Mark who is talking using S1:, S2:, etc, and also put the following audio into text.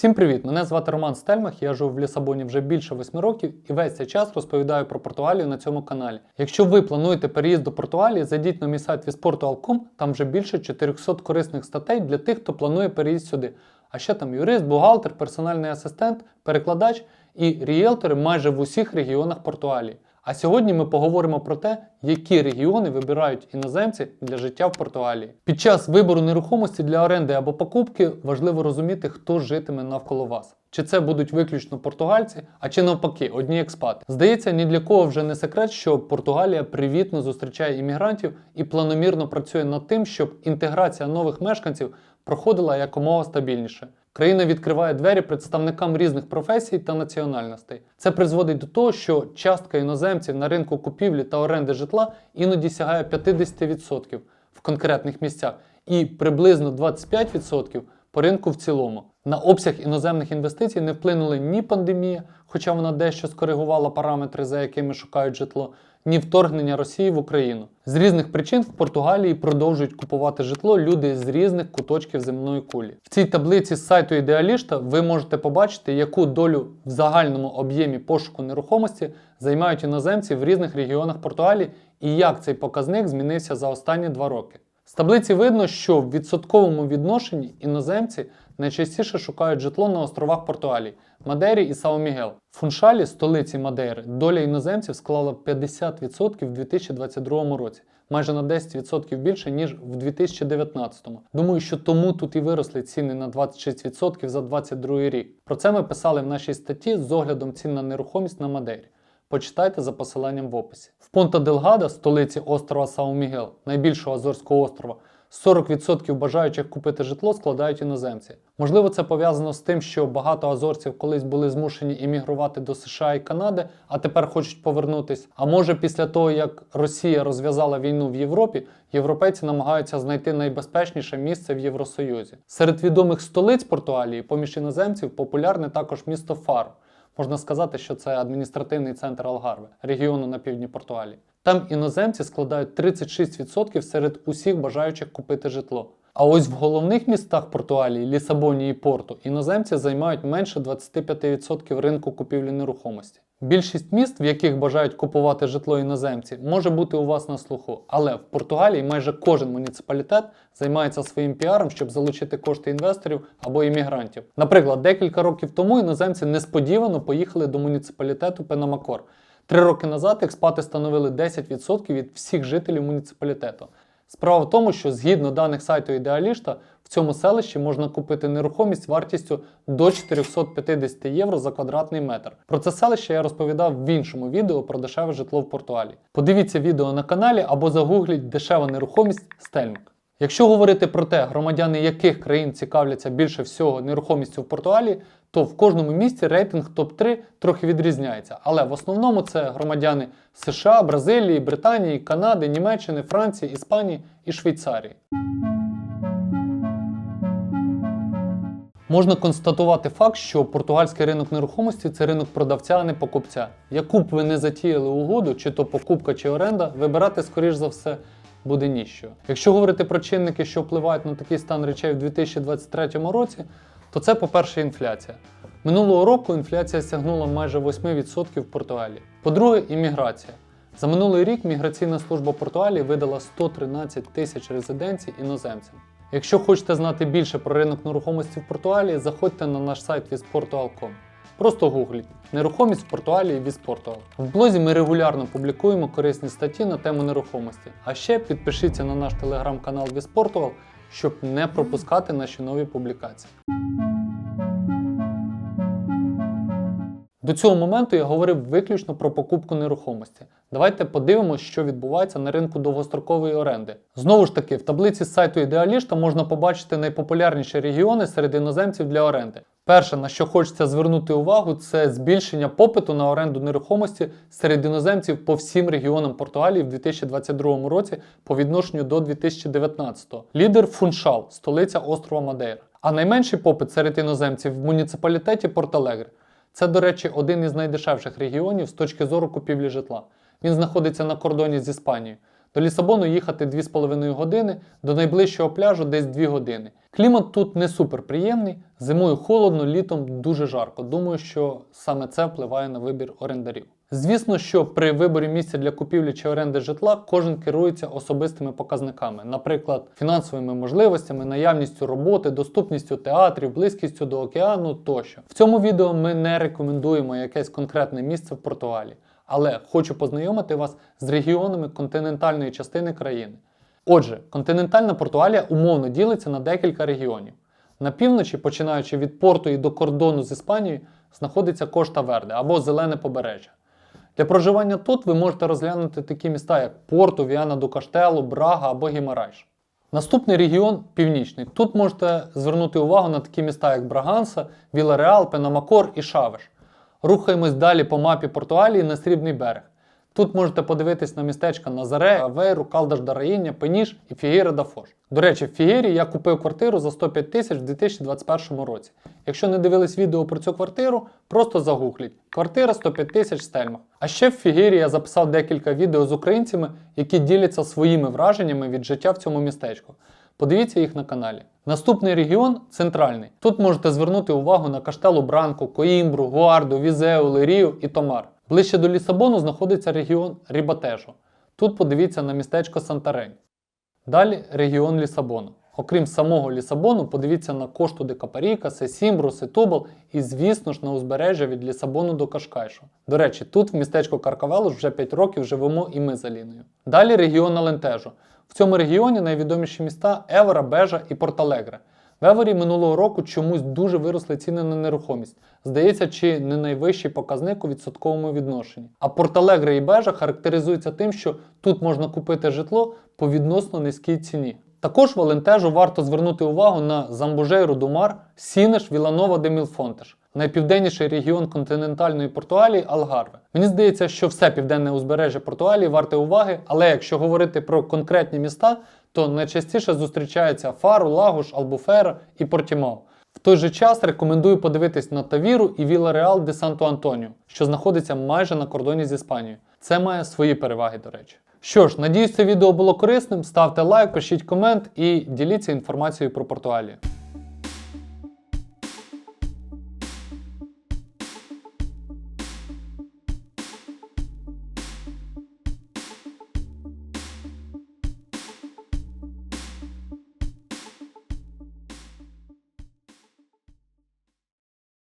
S1: Всім привіт! Мене звати Роман Стельмах. Я живу в Лісабоні вже більше 8 років і весь цей час розповідаю про Португалію на цьому каналі. Якщо ви плануєте переїзд до Португалії, зайдіть на мій сайт visportual.com, там вже більше 400 корисних статей для тих, хто планує переїзд сюди. А ще там юрист, бухгалтер, персональний асистент, перекладач і ріелтори майже в усіх регіонах Португалії. А сьогодні ми поговоримо про те, які регіони вибирають іноземці для життя в Португалії. Під час вибору нерухомості для оренди або покупки важливо розуміти, хто житиме навколо вас. Чи це будуть виключно португальці, а чи навпаки, одні експати. Здається, ні для кого вже не секрет, що Португалія привітно зустрічає іммігрантів і планомірно працює над тим, щоб інтеграція нових мешканців проходила якомога стабільніше. Країна відкриває двері представникам різних професій та національностей. Це призводить до того, що частка іноземців на ринку купівлі та оренди житла іноді сягає 50% в конкретних місцях і приблизно 25% по ринку в цілому. На обсяг іноземних інвестицій не вплинули ні пандемія, хоча вона дещо скоригувала параметри, за якими шукають житло, ні вторгнення Росії в Україну. З різних причин в Португалії продовжують купувати житло люди з різних куточків земної кулі. В цій таблиці з сайту Ідеалішта ви можете побачити, яку долю в загальному об'ємі пошуку нерухомості займають іноземці в різних регіонах Португалії і як цей показник змінився за останні два роки. З таблиці видно, що в відсотковому відношенні іноземці найчастіше шукають житло на островах Португалії Мадері і Сао-Мігел. В Фуншалі, столиці Мадейри, доля іноземців склала 50% в 2022 році, майже на 10% більше, ніж в 2019. Думаю, що тому тут і виросли ціни на 26% за 2022 рік. Про це ми писали в нашій статті з оглядом цін на нерухомість на Мадейрі. Почитайте за посиланням в описі. В Понта Делгада, столиці острова Сао-Мігел, найбільшого Азорського острова, 40% бажаючих купити житло складають іноземці. Можливо, це пов'язано з тим, що багато азорців колись були змушені іммігрувати до США і Канади, а тепер хочуть повернутись. А може, після того, як Росія розв'язала війну в Європі, європейці намагаються знайти найбезпечніше місце в Євросоюзі. Серед відомих столиць Португалії, поміж іноземців, популярне також місто Фаро. Можна сказати, що це адміністративний центр Алгарве, регіону на півдні Португалії. Там іноземці складають 36% серед усіх бажаючих купити житло. А ось в головних містах Португалії, Лісабоні і Порту, іноземці займають менше 25% ринку купівлі нерухомості. Більшість міст, в яких бажають купувати житло іноземці, може бути у вас на слуху, але в Португалії майже кожен муніципалітет займається своїм піаром, щоб залучити кошти інвесторів або іммігрантів. Наприклад, декілька років тому іноземці несподівано поїхали до муніципалітету Пенамакор. Три роки назад експати становили 10% від всіх жителів муніципалітету. Справа в тому, що згідно даних сайту Ідеалішта, в цьому селищі можна купити нерухомість вартістю до 450 євро за квадратний метр. Про це селище я розповідав в іншому відео про дешеве житло в Португалії. Подивіться відео на каналі або загугліть дешева нерухомість Стельмик. Якщо говорити про те, громадяни яких країн цікавляться більше всього нерухомістю в Португалії, то в кожному місті рейтинг топ-3 трохи відрізняється. Але в основному це громадяни США, Бразилії, Британії, Канади, Німеччини, Франції, Іспанії і Швейцарії. Можна констатувати факт, що португальський ринок нерухомості це ринок продавця, а не покупця. Яку б ви не затіяли угоду, чи то покупка, чи оренда, вибирати, скоріш за все, буде ніщо. Якщо говорити про чинники, що впливають на такий стан речей в 2023 році, то це, по-перше, інфляція. Минулого року інфляція сягнула майже 8% в Португалії. По-друге, імміграція. За минулий рік міграційна служба Португалії видала 113 тисяч резиденцій іноземцям. Якщо хочете знати більше про ринок нерухомості в Португалії, заходьте на наш сайт visportual.com. Просто гугліть нерухомість в Португалії Віспортуал. В блозі ми регулярно публікуємо корисні статті на тему нерухомості. А ще підпишіться на наш телеграм-канал Віспортуал, щоб не пропускати наші нові публікації. До цього моменту я говорив виключно про покупку нерухомості. Давайте подивимося, що відбувається на ринку довгострокової оренди. Знову ж таки, в таблиці з сайту Ідеалішта можна побачити найпопулярніші регіони серед іноземців для оренди. Перше, на що хочеться звернути увагу, це збільшення попиту на оренду нерухомості серед іноземців по всім регіонам Португалії в 2022 році по відношенню до 2019. Лідер Фуншал, столиця острова Мадейра. А найменший попит серед іноземців в муніципалітеті Порталегре. Це, до речі, один із найдешевших регіонів з точки зору купівлі житла. Він знаходиться на кордоні з Іспанією. До Лісабону їхати 2,5 години, до найближчого пляжу десь 2 години. Клімат тут не супер приємний, зимою холодно, літом дуже жарко. Думаю, що саме це впливає на вибір орендарів. Звісно, що при виборі місця для купівлі чи оренди житла кожен керується особистими показниками, наприклад, фінансовими можливостями, наявністю роботи, доступністю театрів, близькістю до океану тощо. В цьому відео ми не рекомендуємо якесь конкретне місце в Португалії, але хочу познайомити вас з регіонами континентальної частини країни. Отже, континентальна Португалія умовно ділиться на декілька регіонів. На півночі, починаючи від порту і до кордону з Іспанією, знаходиться Кошта Верде або Зелене побережжя. Для проживання тут ви можете розглянути такі міста, як Порту, Віана до Каштелу, Брага або Гімарайш. Наступний регіон північний. Тут можете звернути увагу на такі міста, як Браганса, Вілареал, Пенамакор і Шавеш. Рухаємось далі по мапі Португалії на Срібний берег. Тут можете подивитись на містечка Назаре, Авейру, Калдаш да Раїня, Пеніш і Фігєра да Фош. До речі, в Фігєрі я купив квартиру за 105 тисяч в 2021 році. Якщо не дивились відео про цю квартиру, просто загугліть. Квартира 105 тисяч Стельмах. А ще в Фігєрі я записав декілька відео з українцями, які діляться своїми враженнями від життя в цьому містечку. Подивіться їх на каналі. Наступний регіон центральний. Тут можете звернути увагу на Каштелу Бранко, Коімбру, Гуарду, Візеу, Лерію і Томар. Ближче до Лісабону знаходиться регіон Рібатежо. Тут подивіться на містечко Сантарень. Далі регіон Лісабону. Окрім самого Лісабону, подивіться на кошту де Капаріка, Сесімбру, Сетубал і, звісно ж, на узбережжя від Лісабону до Кашкайшу. До речі, тут в містечку Каркавелос вже 5 років живемо і ми з Аліною. Далі регіон Алентежо. В цьому регіоні найвідоміші міста Евора, Бежа і Порталегре. В Еворі минулого року чомусь дуже виросли ціни на нерухомість. Здається, чи не найвищий показник у відсотковому відношенні. А Порталегре і Бежа характеризуються тим, що тут можна купити житло по відносно низькій ціні. Також в Алентежу варто звернути увагу на Замбужейру Думар, Сінеш, Віланова де Мілфонтеш, найпівденніший регіон континентальної Португалії Алгарве. Мені здається, що все південне узбережжя Португалії варте уваги, але якщо говорити про конкретні міста, то найчастіше зустрічаються Фару, Лагуш, Албуфера і Портімау. В той же час рекомендую подивитись на Тавіру і Віла Реал де Санто Антоніо, що знаходиться майже на кордоні з Іспанією. Це має свої переваги, до речі. Що ж, надіюсь, це відео було корисним. Ставте лайк, пишіть комент і діліться інформацією про Португалію.